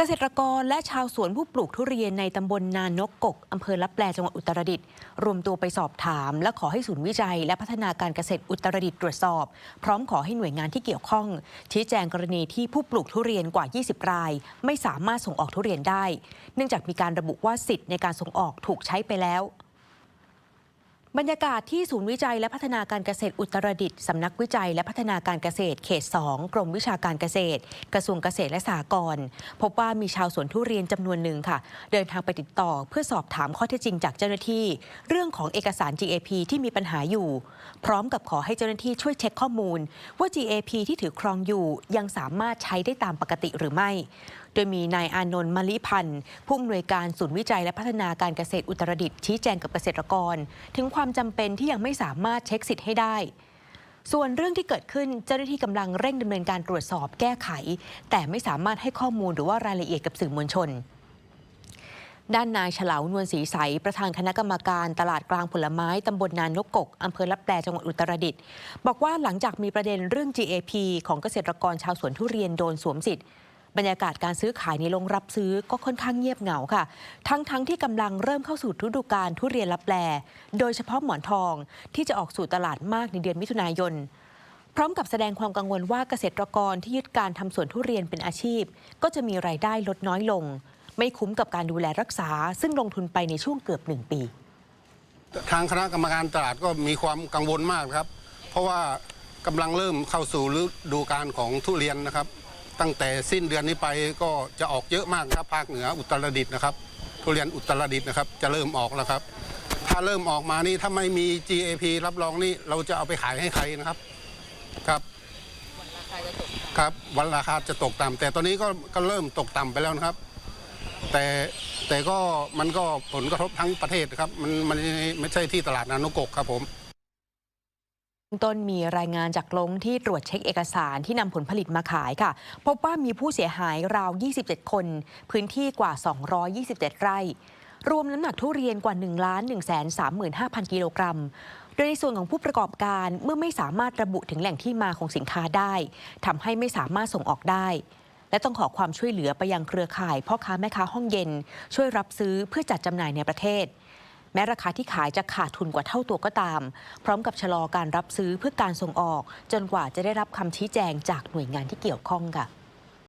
เกษตรกรและชาวสวนผู้ปลูกทุเรียนในตำบลนานกกกอำเภอลับแปลจังหวัดอุตรดิตถ์รวมตัวไปสอบถาม และขอให้ศูนย์วิจัย และพัฒนาการเกษตรอุตรดิตถ์ตรวจสอบ พร้อมขอให้หน่วยงานที่เกี่ยวข้อง ชี้แจงกรณีที่ผู้ปลูกทุเรียนกว่า 20 ราย ไม่สามารถส่งออกทุเรียนได้ เนื่องจากมีการระบุว่าสิทธิ์ในการส่งออกถูกใช้ไปแล้ว บรรยากาศที่ศูนย์วิจัยและพัฒนาการเกษตรอุตรดิตถ์สำนักวิจัยและพัฒนาการเกษตรเขต 2 กรมวิชาการเกษตร กระทรวงเกษตรและสหกรณ์พบว่ามีชาวสวนทุเรียนจำนวนหนึ่งค่ะ เดินทางไปติดต่อเพื่อสอบถามข้อเท็จจริงจากเจ้าหน้าที่ เรื่องของเอกสาร GAP ที่มีปัญหาอยู่ พร้อมกับขอให้เจ้าหน้าที่ช่วยเช็คข้อมูล ว่า GAP ที่ถือครองอยู่ยังสามารถใช้ได้ตามปกติหรือไม่ ดยมีนายอานนท์มลิพันธ์ผู้อำนวยการศูนย์วิจัยและพัฒนาการเกษตรอุตรดิตถ์ชี้แจงกับเกษตรกร ถึงความจำเป็นที่ยังไม่สามารถเช็คสิทธิ์ให้ได้ส่วนเรื่องที่เกิดขึ้นเจ้าหน้าที่กำลังเร่งดำเนินการตรวจสอบแก้ไข แต่ไม่สามารถให้ข้อมูลหรือว่ารายละเอียดกับสื่อมวลชน ด้านนายเฉลาวนวลศรีใส ประธานคณะกรรมการตลาดกลางผลไม้ตำบลนานนกกกอำเภอลับแปลจังหวัดอุตรดิตถ์บอกว่าหลังจากมีประเด็นเรื่อง GAP ของเกษตรกรชาวสวนทุเรียนโดนสวมสิทธิ์ บรรยากาศการซื้อขายในโรงรับซื้อก็ค่อนข้างเงียบเหงาค่ะ ทั้งๆทที่กำลังเริ่มเข้าสู่ฤดูกาลทุเรียนลับแลโดยเฉพาะหมอนทองที่จะออกสู่ตลาดมากในเดือนมิถุนายน พร้อมกับแสดงความกังวลว่าเกษตรกรที่ยึดการทำสวนทุเรียนเป็นอาชีพ ก็จะมีรายได้ลดน้อยลง ไม่คุ้มกับการดูแลรักษา ซึ่งลงทุนไปในช่วงเกือบหนึ่งปี ทางคณะกรรมการตลาดก็มีความกังวลมากครับ เพราะว่ากำลังเริ่มเข้าสู่ฤดูกาลของทุเรียนนะครับ ตั้งแต่สิ้นเดือนนี้ไปก็จะออกเยอะมากครับภาคเหนืออุตรดิตถ์นะครับ ทุเรียนอุตรดิตถ์นะครับ จะเริ่มออกแล้วครับ ถ้าเริ่มออกมานี่ถ้าไม่มี GAP รับรองนี่เราจะเอาไปขายให้ใครนะครับครับครับวันราคาจะตกต่ำแต่ตอนนี้ก็ก็เริ่มตกต่ำไปแล้วนะครับ แต่แต่ก็มันก็ผลกระทบทั้งประเทศครับ มันมันไม่ใช่ที่ตลาดนานุกกครับผม ต้นมีรายงานจากลงที่ตรวจเช็คเอกสารที่นำผลผลิตมาขายค่ะ พบว่ามีผู้เสียหายราว 27 คน พื้นที่กว่า 227 ไร่ รวมน้ำหนักทุเรียนกว่า 1 1 3 5 0 0 0 กิโลกรัม โดยในส่วนของผู้ประกอบการเมื่อไม่สามารถระบุถึงแหล่งที่มาของสินค้าได้ทำให้ไม่สามารถส่งออกได้ และต้องขอความช่วยเหลือไปยังเครือข่ายพ่อค้าแม่ค้าห้องเย็น ช่วยรับซื้อเพื่อจัดจำหน่ายในประเทศ ม้ราคาที่ขายจะขาดทุนกว่าเท่าตัวก็ตาม พร้อมกับชะลอการรับซื้อเพื่อการส่งออก จนกว่าจะได้รับคำชี้แจงจากหน่วยงานที่เกี่ยวข้องค่ะ